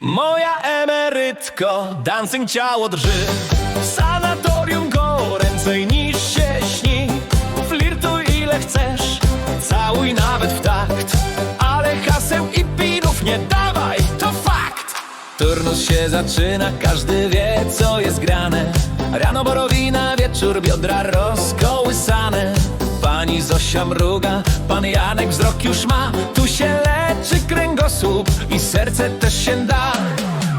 Moja emerytko, dancing ciało drży. Sanatorium goręcej niż się śni. Flirtuj ile chcesz, całuj nawet w takt. Ale haseł i pinów nie dawaj, to fakt. Turnus się zaczyna, każdy wie co jest grane. Rano borowina, wieczór biodra rozkołysane. Pani Zosia mruga, pan Janek wzrok już ma. Tu się leczy serce też się da.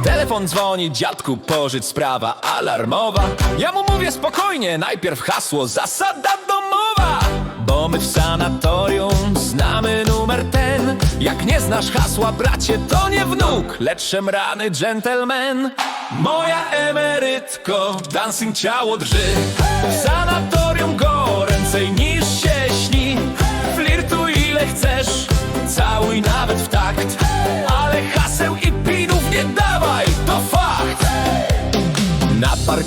Telefon dzwoni, dziadku, pożycz sprawa alarmowa. Ja mu mówię spokojnie, najpierw hasło, zasada domowa. Bo my w sanatorium znamy numer ten. Jak nie znasz hasła, bracie, to nie wnuk Lecz szemrany gentleman Moja emerytko, dancing ciało drży. W sanatorium goręcej niż się śni. Flirtuj ile chcesz, całuj nawet w takt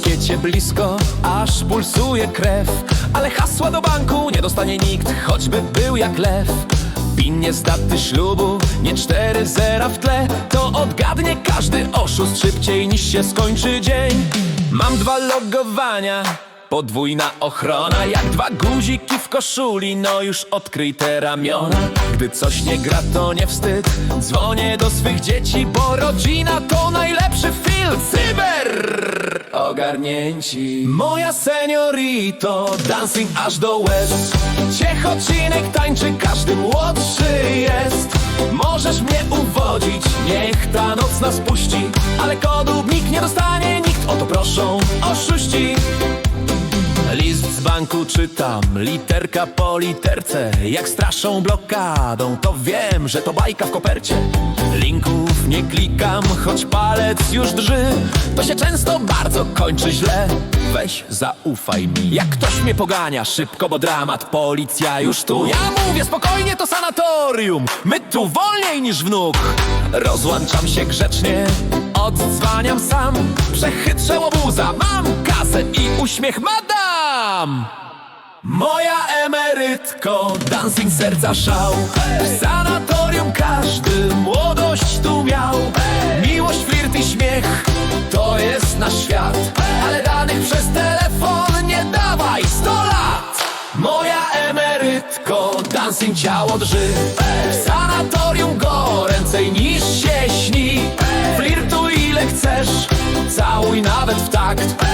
parkiecie blisko, aż pulsuje krew. Ale hasła do banku nie dostanie nikt, choćby był jak lew. PIN nie z daty ślubu, nie cztery zera w tle. To odgadnie każdy oszust szybciej niż się skończy dzień. Mam dwa logowania, podwójna ochrona. Jak dwa guziki w koszuli, no już odkryj te ramiona. Gdy coś nie gra to nie wstyd, dzwonię do swych dzieci Bo rodzina to najlepszy film, cyber ogarnięci. Moja seniorito, dancing aż do łez. Ciechocinek tańczy, każdy młodszy jest. Możesz mnie uwodzić, niech ta noc nas puści. Ale kodu nikt nie dostanie, nikt o to proszą. Oszuści banku czytam, literka po literce Jak straszą blokadą, to wiem, że to bajka w kopercie. Linków nie klikam, choć palec już drży. To się często bardzo kończy źle. Weź zaufaj mi. Jak ktoś mnie pogania szybko, bo dramat Policja już tu. Ja mówię spokojnie, to sanatorium. My tu wolniej niż wnuk. Rozłączam się grzecznie Odzwaniam sam. Przechytrzę łobuza Mam kasę i uśmiech madam! Moja emerytko, dancing serca szał. W sanatorium każdy młodość tu miał. Miłość, flirt i śmiech, to jest nasz świat. Ale danych przez telefon nie dawaj 100 lat! Moja emerytko, dancing ciało drży. W sanatorium goręcej niż się śni. Flirtuj ile chcesz, całuj nawet w takt